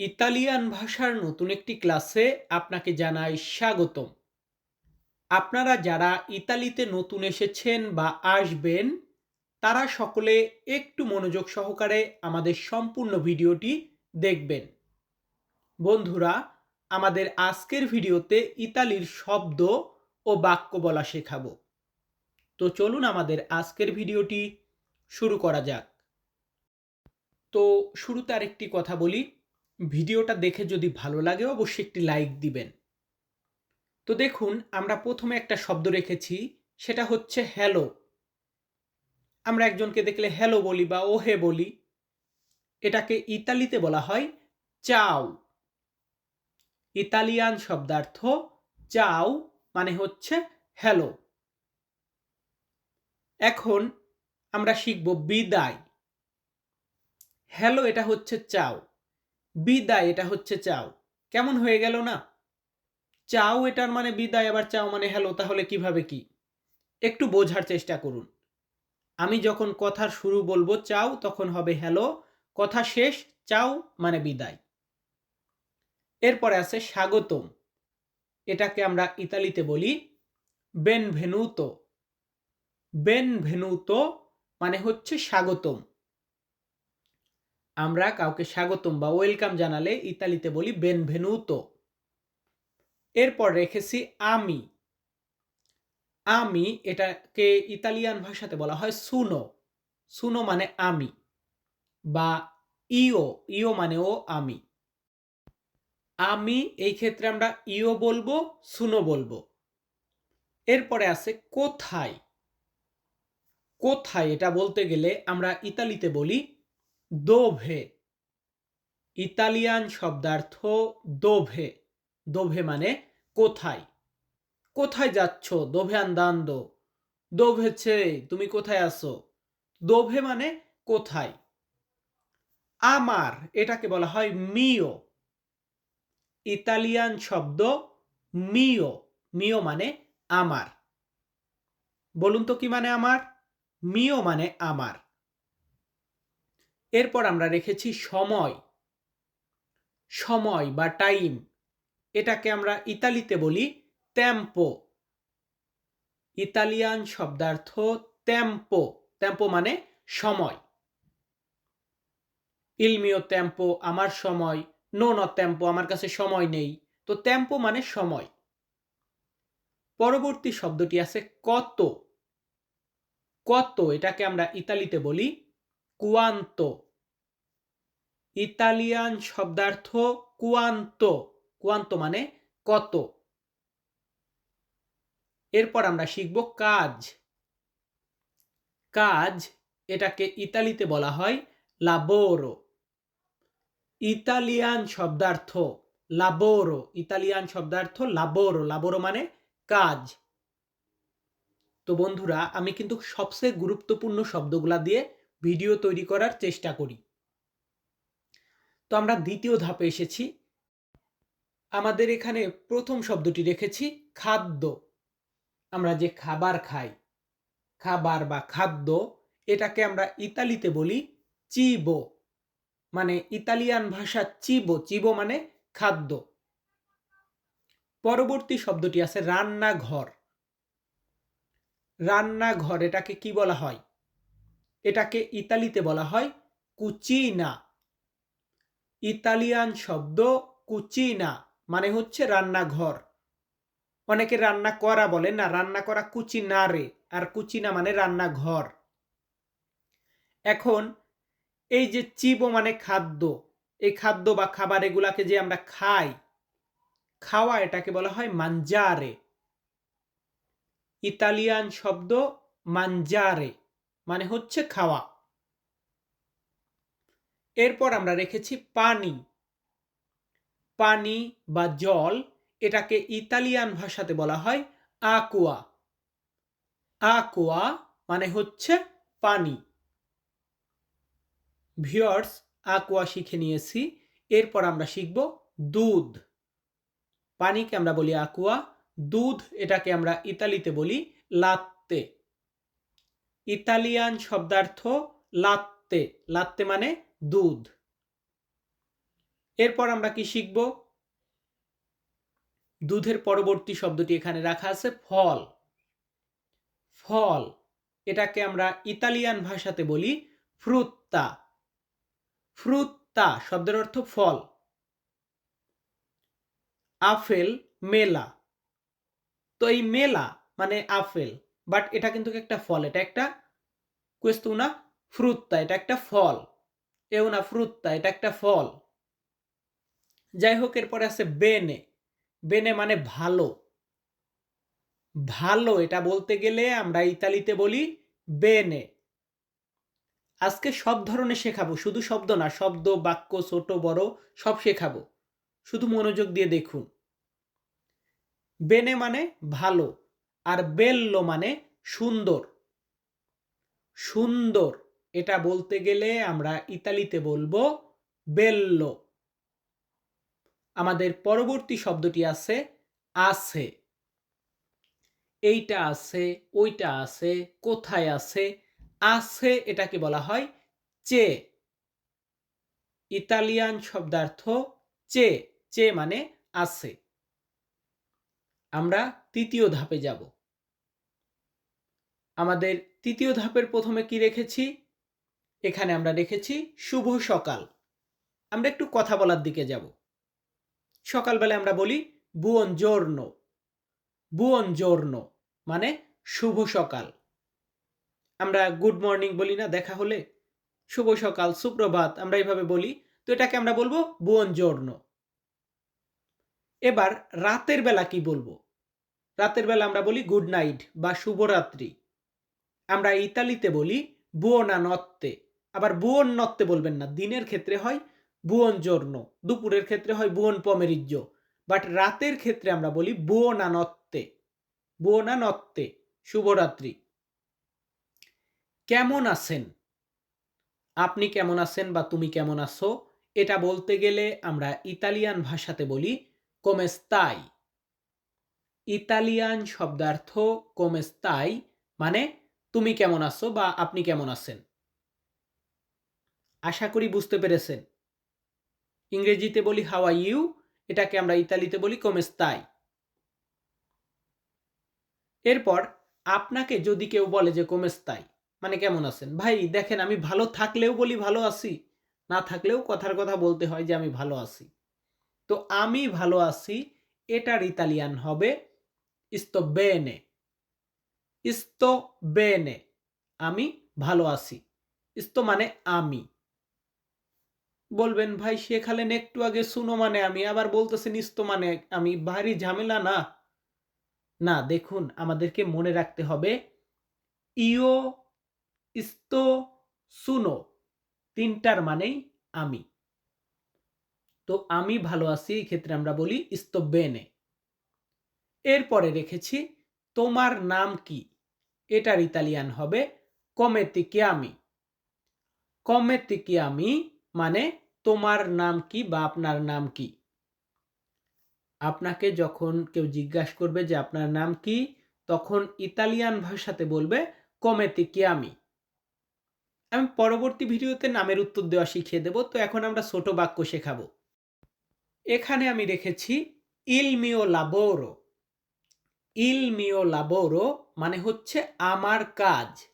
Italian ভাষার নতুন একটি ক্লাসে আপনাকে জানাই স্বাগতম। আপনারা যারা ইতালিতে নতুন এসেছেন বা আসবেন, তারা সকলে একটু মনোযোগ সহকারে আমাদের সম্পূর্ণ ভিডিওটি দেখবেন। বন্ধুরা, আমাদের আজকের ভিডিওতে ইতালির শব্দ ও বাক্য বলা শেখাবো। তো চলুন আমাদের আজকের ভিডিওটি শুরু করা যাক। তো শুরুতে আরেকটি কথা বলি। ভিডিওটা দেখে যদি ভালো লাগে, অবশ্যই একটি লাইক দিবেন। তো দেখুন, আমরা প্রথমে একটা শব্দ রেখেছি, সেটা হচ্ছে হ্যালো। আমরা একজনকে দেখলে হ্যালো বলি বা ওহে বলি। এটাকে ইতালিতে বলা হয় চাও। ইতালিয়ান শব্দার্থ চাও মানে হচ্ছে হ্যালো। এখন আমরা শিখব বিদায়। হ্যালো, এটা হচ্ছে চাও। বিদায়, এটা হচ্ছে চাও। কেমন হয়ে গেল না? চাও এটার মানে বিদায়, আবার চাও মানে হ্যালো তাহলে কীভাবে কি? একটু বোঝার চেষ্টা করুন। আমি যখন কথার শুরু বলব চাও, তখন হবে হ্যালো কথা শেষ, চাও মানে বিদায়। এরপরে আছে স্বাগতম। এটাকে আমরা ইতালিতে বলি বেন ভেনুতো বেন ভেনুতো মানে হচ্ছে স্বাগতম। আমরা কাউকে স্বাগতম বা ওয়েলকাম জানালে ইতালিতে বলি বেনভেনুতো এরপর রেখেছি আমি। আমি এটাকে ইতালিয়ান ভাষাতে বলা হয় সুনো সুনো মানে আমি বা ইও ইও মানে ও আমি। আমি এই ক্ষেত্রে আমরা ইও বলব সুনো বলব। এরপরে আছে কোথায়। কোথায় এটা বলতে গেলে আমরা ইতালিতে বলি দোভে, ইতালিয়ান শব্দার্থ দোভে। দোভে মানে কোথায়? কোথায় যাচ্ছ? দোভে আন্দান্দো। দোভেছে তুমি কোথায় আসো দোভে মানে কোথায়? আমার, এটাকে বলা হয় মিও। ইতালিয়ান শব্দ মিও। মিও মানে আমার। বলুন তো কি মানে আমার? মিও মানে আমার। এরপর আমরা রেখেছি সময়। সময় বা টাইম এটাকে আমরা ইতালিতে বলি ত্যাম্পো ইতালিয়ান শব্দার্থ ত্যাম্পো ত্যাম্পো মানে সময়। ইলমিও ত্যাম্পো আমার সময়। নো ন ত্যাম্পো আমার কাছে সময় নেই। তো ত্যাম্পো মানে সময়। পরবর্তী শব্দটি আছে কত। কত, এটাকে আমরা ইতালিতে বলি কুয়ান্ত। ইতালিয়ান শব্দার্থ কুয়ান্ত। কুয়ান্ত মানে কত? এরপর আমরা শিখব কাজ। কাজ এটাকে ইতালিতে বলা হয় লাবোরো ইতালিয়ান শব্দার্থ লাবোরো ইতালিয়ান শব্দার্থ লাবোরো লাবোরো মানে কাজ। তো বন্ধুরা, আমি কিন্তু সবচেয়ে গুরুত্বপূর্ণ শব্দগুলা দিয়ে ভিডিও তৈরি করার চেষ্টা করি। তো আমরা দ্বিতীয় ধাপে এসেছি। আমাদের এখানে প্রথম শব্দটি রেখেছি, খাদ্য। আমরা যে খাবার খাই, খাবার বা খাদ্য, এটাকে আমরা ইতালিতে বলি চিবো। মানে ইতালিয়ান ভাষা চিবো চিবো মানে খাদ্য। পরবর্তী শব্দটি আছে রান্নাঘর। রান্নাঘর, এটাকে কি বলা হয়? এটাকে ইতালিতে বলা হয় কুচিনা ইতালিয়ান শব্দ কুচিনা মানে হচ্ছে রান্নাঘর। অনেকে রান্না করা বলে না, রান্না করা কুচিনা রে আর কুচিনা মানে রান্নাঘর। এখন এই যে চিবো মানে খাদ্য, এই খাদ্য বা খাবার এগুলাকে যে আমরা খাই, খাওয়া এটাকে বলা হয় মাঞ্জারে ইতালিয়ান শব্দ মাঞ্জারে মানে হচ্ছে খাওয়া। এরপর আমরা রেখেছি পানি। পানি বা জল, এটাকে ইতালিয়ান ভাষাতে বলা হয় আকুয়া। আকুয়া মানে হচ্ছে পানি। ভিওর্স আকুয়া শিখে নিয়েছি। এরপর আমরা শিখব দুধ। পানিকে আমরা বলি আকুয়া, দুধ এটাকে আমরা ইতালিতে বলি লাত্তে। ইতালিয়ান শব্দার্থ লাত্তে। লাত্তে মানে দুধ। এরপর আমরা কি শিখব? দুধের পরবর্তী শব্দটি এখানে রাখা আছে, ফল। ফল, এটাকে আমরা ইতালিয়ান ভাষাতে বলি ফ্রুত্তা। ফ্রুত্তা শব্দের অর্থ ফল। আফেল মেলা। তো এই মেলা মানে আপেল। বাট এটা কিন্তু একটা ফল, এটা একটা una frutta এটা একটা ফল। এ una frutta এটা একটা ফল। যাই হোক এরপরে আছে বেনে। বেনে মানে ভালো। ভালো, এটা বলতে গেলে আমরা ইতালিতে বলি বেনে। আজকে সব ধরনের শেখাবো, শুধু শব্দ না, শব্দ, বাক্য, ছোট, বড়, সব শেখাবো। শুধু মনোযোগ দিয়ে দেখুন। বেনে মানে ভালো। আর বেল্লো মানে সুন্দর। সুন্দর, এটা বলতে গেলে আমরা ইতালিতে বলব বেল্লো। আমাদের পরবর্তী শব্দটি আছে আছে। এইটা আছে, ওইটা আছে, কোথায় আছে? আছে এটাকে বলা হয় চে। ইতালিয়ান শব্দার্থ চে চে মানে আছে। আমরা তৃতীয় ধাপে যাব। আমাদের তৃতীয় ধাপের প্রথমে কি রেখেছি? এখানে আমরা রেখেছি শুভ সকাল। আমরা একটু কথা বলার দিকে যাব। সকালবেলা আমরা বলি বুয়ন জোর্ন বুয়ন জোর্ন মানে শুভ সকাল। আমরা গুড মর্নিং বলি না, দেখা হলে। শুভ সকাল, সুপ্রভাত, আমরা এইভাবে বলি। তো এটাকে আমরা বলব বুয়ন জোর্ন এবার রাতের বেলা কি বলব? রাতের বেলা আমরা বলি গুড নাইট বা শুভরাত্রি। আমরা ইতালিতে বলি বুয়োনা নত্তে আবার বুয়ন নত্তে বলবেন না, দিনের ক্ষেত্রে হয় বুয়ন জর্ণ দুপুরের ক্ষেত্রে হয় বুয়ন পমেরিজ্য বাট রাতের ক্ষেত্রে আমরা বলি বুয়োনা নত্তে বুয়োনা নত্তে শুভরাত্রি। কেমন আছেন? আপনি কেমন আছেন বা তুমি কেমন আছো? এটা বলতে গেলে আমরা ইতালিয়ান ভাষাতে বলি কোমেস্তাই ইতালিয়ান শব্দার্থ কোমেস্তাই মানে তুমি কেমন আছো বা আপনি কেমন আছেন? আশা করি বুঝতে পেরেছেন। ইংরেজিতে বলি হাওয়া ইউ এটাকে আমরা ইতালিতে বলি কোমেস্তাই এরপর আপনাকে যদি কেউ বলে যে কোমেস্তাই মানে কেমন আছেন? ভাই, দেখেন আমি ভালো থাকলেও বলি ভালো আছি, না থাকলেও কথার কথা বলতে হয় যে আমি ভালো আছি। তো আমি ভালো আছি, এটার ইতালিয়ান হবে ইস্তো বেনে ইস্তো বেনে আমি ভালো আছি, ইস্তো মানে আমি বলবেন, ভাই শেখালেন একটু আগে শুনো মানে আমি, আবার বলতেছেন ইস্তো মানে আমি ভারী ঝামেলা না? না, দেখুন, আমাদেরকে মনে রাখতে হবে ইও ইস্তো সুনো তিনটার মানেই আমি। তো আমি ভালো আছি, এই ক্ষেত্রে আমরা বলি ইস্তো বেনে এরপরে রেখেছি, তোমার নাম কি? এটার ইতালিয়ান হবে কমেতি আমি কমেতি আমি মানে তোমার নাম কি বা আপনার নাম কি? আপনাকে যখন কেউ জিজ্ঞাসা করবে যে আপনার নাম কি, তখন ইতালিয়ান ভাষাতে বলবে কমেতি আমি আমি পরবর্তী ভিডিওতে নামের উত্তর দেওয়া শিখিয়ে দেব, তো এখন আমরা ছোট বাক্য শেখাবো। এখানে আমি রেখেছি ইলমিও লাবোরো। ইলমিও লাবোরো মানে হচ্ছে আমার কাজ।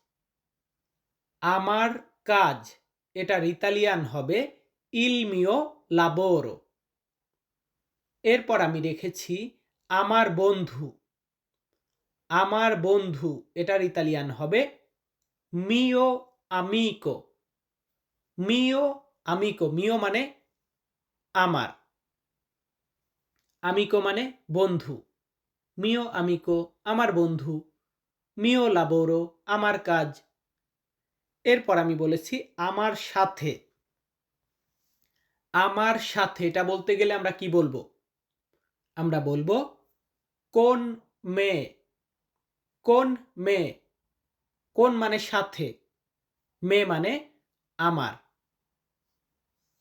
আমার কাজ, এটার ইতালিয়ান হবে ইল মিও লাবোরো। এরপর আমি রেখেছি আমার বন্ধু। আমার বন্ধু, এটার ইতালিয়ান হবে মিও আমিকো। মিও আমিকো, মিও মানে আমার। আমিকো মানে বন্ধু। মিও আমিকো, আমার বন্ধু। মিও লাবোরো, আমার কাজ। এরপর আমি বলেছি আমার সাথে। আমার সাথে, এটা বলতে গেলে আমরা কি বলব? আমরা বলব, কোন মেয়ে কোন মেয়ে কোন মানে সাথে? মেয়ে মানে আমার।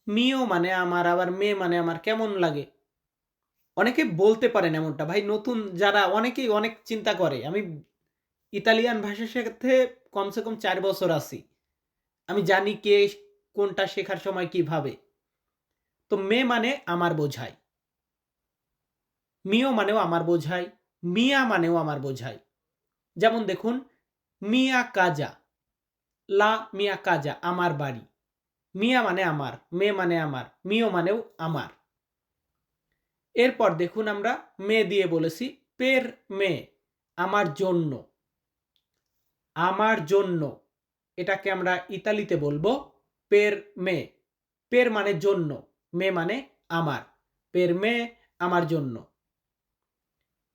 মিও মানে আমার, আবার মেয়ে মানে আমার কেমন লাগে? অনেকে বলতে পারেন এমনটা, ভাই, নতুন যারা, অনেকেই অনেক চিন্তা করে, আমি ইতালিয়ান ভাষা শেখাতে কমসে কম চার বছর আছি, আমি জানি কে কোনটা শেখার সময় কীভাবে। তো মে মানে আমার বোঝায় মিও মানেও আমার বোঝায় মিয়া মানেও আমার বোঝায় যেমন দেখুন, মিয়া কাজা লা মিয়া কাজা আমার বাড়ি মিয়া মানে আমার মে মানে আমার মিও মানেও আমার। এরপর দেখুন আমরা মে দিয়ে বলেছি, পের মে, আমার জন্য আমার জন্য। এটাকে আমরা ইতালিতে বলব, পের মে। পের মানে জন্য, মে মানে আমার। পের মে, আমার জন্য।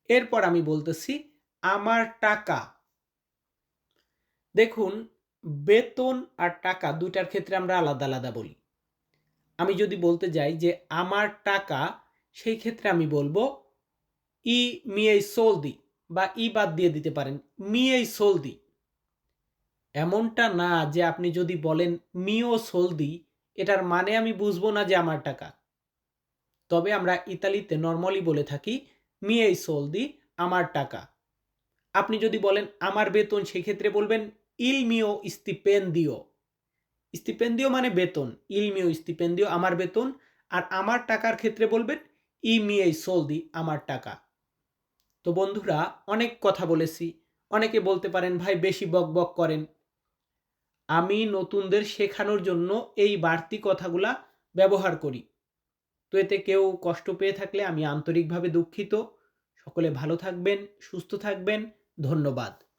এরপর আমি বলতেছি, আমার টাকা। দেখুন, বেতন আর টাকা দুইটার ক্ষেত্রে আমরা আলাদা আলাদা বলি। আমি যদি বলতে যাই যে, আমার টাকা সেই ক্ষেত্রে আমি বলব, ই মি মিয়েই সোলদি বা ই বাদ দিয়ে দিতে পারেন মি মিয়েই সোলদি এমনটা না যে আপনি যদি বলেন মিও সোলদি এটার মানে আমি বুঝব না যে আমার টাকা। তবে আমরা ইতালিতে নর্মালি বলে থাকি মি মিয়েই সোলদি আমার টাকা। আপনি যদি বলেন আমার বেতন সেক্ষেত্রে বলবেন ইল মিও স্টিপেন্দিও স্টিপেন্দিও মানে বেতন, ইল মিও স্টিপেন্দিও আমার বেতন, আর আমার টাকার ক্ষেত্রে বলবেন ই মিয়েই সোলদি আমার টাকা। তো বন্ধুরা, অনেক কথা বলেছি। অনেকে বলতে পারেন, ভাই, বেশি বক বক করেন। আমি নতুনদের শেখানোর জন্য এই বাড়তি কথাগুলা ব্যবহার করি। তো এতে কেউ কষ্ট পেয়ে থাকলে আমি আন্তরিকভাবে দুঃখিত। সকলে ভালো থাকবেন, সুস্থ থাকবেন। ধন্যবাদ।